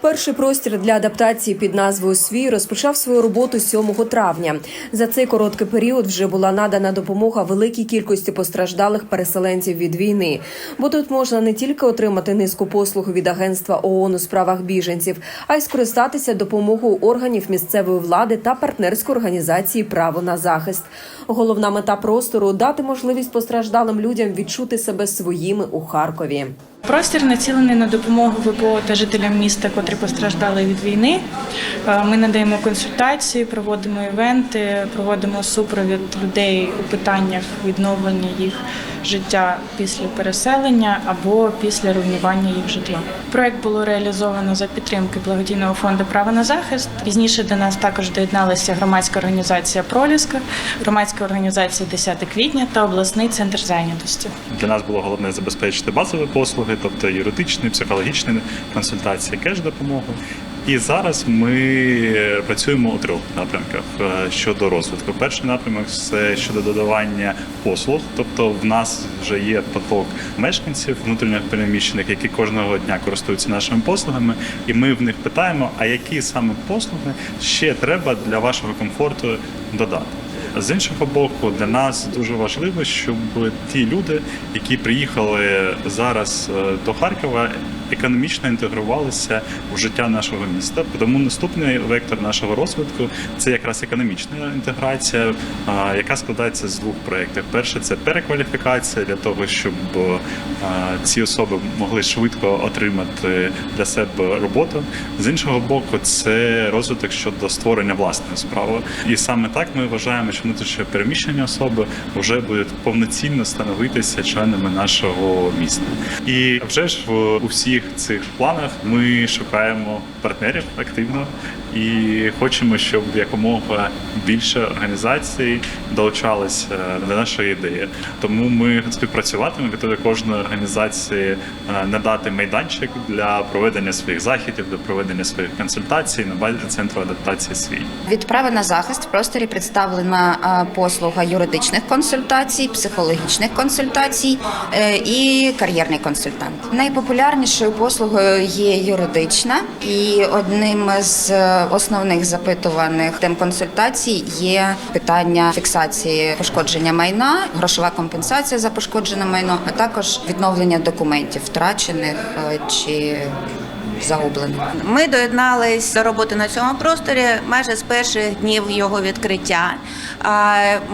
Перший простір для адаптації під назвою Свій розпочав свою роботу 7 травня. За цей короткий період вже була надана допомога великій кількості постраждалих переселенців від війни. Бо тут можна не тільки отримати низку послуг від агентства ООН у справах біженців, а й скористатися допомогою органів місцевої влади та партнерської організації Право на захист. Головна мета простору дати можливість постраждалим людям відчути себе своїми у Харкові. Простір націлений на допомогу ВПО та жителям міста, котрі постраждали від війни. Е, Ми надаємо консультації, проводимо івенти, проводимо супровід людей у питаннях відновлення їх життя після переселення або після руйнування їх житла. Проект було реалізовано за підтримки благодійного фонду Право на захист. Пізніше до нас також доєдналися громадська організація Проліска, громадська організація 10 квітня та обласний центр зайнятості. Для нас було головне забезпечити базові послуги, тобто юридичні, психологічні консультації, кеш допомогу. І зараз ми працюємо у трьох напрямках е, щодо розвитку. Перший напрямок це щодо додавання послуг, тобто в нас вже є поток мешканців внутрішньо переміщених, які кожного дня користуються нашими послугами, і ми в них питаємо, а які саме послуги ще треба для вашого комфорту додати. З іншого боку, для нас дуже важливо, щоб ті люди, які приїхали зараз е, до Харкова, економічно інтегрувалися в життя нашого міста. Тому наступний вектор нашого розвитку це якраз економічна інтеграція, яка складається з двох проєктів. Перше це перекваліфікація для того, щоб ці особи могли швидко отримати для себе роботу. З іншого боку, це розвиток щодо створення власної справи. І саме так ми вважаємо, що внутрішньо переміщені особи вже будуть повноцінно становитися членами нашого міста. І вже ж в у всіх цих планах ми шукаємо партнерів активно і хочемо, щоб якомога більше організацій долучалися до нашої ідеї. Тому ми співпрацюватимемо готові кожної організації е, надати майданчик для проведення своїх заходів, для проведення своїх консультацій на базі центру адаптації свій. Від права на захист в просторі представлена послуга юридичних консультацій, психологічних консультацій е, і кар'єрний консультант. Найпопулярнішою послугою є юридична, і одним з е, основних запитуваних тем консультацій є питання фіксації пошкодження майна, грошова компенсація за пошкоджене майно, а також відновлення документів втрачених е, чи загублених. Ми доєднались до роботи на цьому просторі майже з перших днів його відкриття.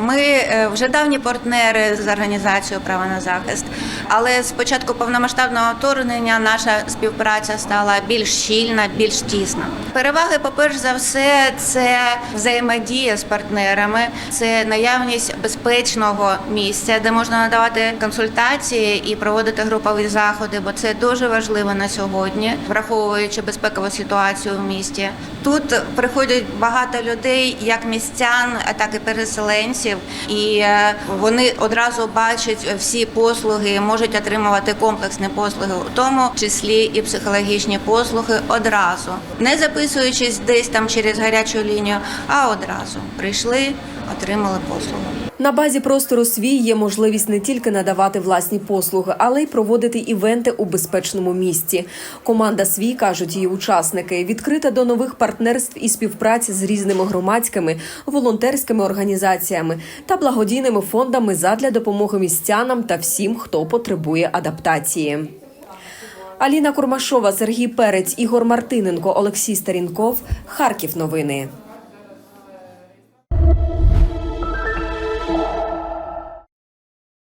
Ми е, вже давні партнери з організацією Право на захист, але з початку повномасштабного вторгнення наша співпраця стала більш щільна, більш тісна. Переваги, по-перше за все, це взаємодія з партнерами, це наявність безпечного місця, де можна надавати консультації і проводити групові заходи, бо це дуже важливо на сьогодні, враховуючи безпекову ситуацію в місті. Тут приходять багато людей, як містян, так і переселенців, і е, вони одразу бачать всі послуги, можуть отримувати комплексні послуги, у тому числі і психологічні послуги одразу, не записуючись десь там через гарячу лінію, а одразу прийшли, отримали послугу. На базі простору свій є можливість не тільки надавати власні послуги, але й проводити івенти у безпечному місці. Команда свій кажуть її учасники відкрита до нових партнерств і співпраці з різними громадськими волонтерськими організаціями та благодійними фондами задля допомоги містянам та всім, хто потребує адаптації. Аліна Курмашова, Сергій Перець, Ігор Мартиненко, Олексій Старінков. Харків. Новини.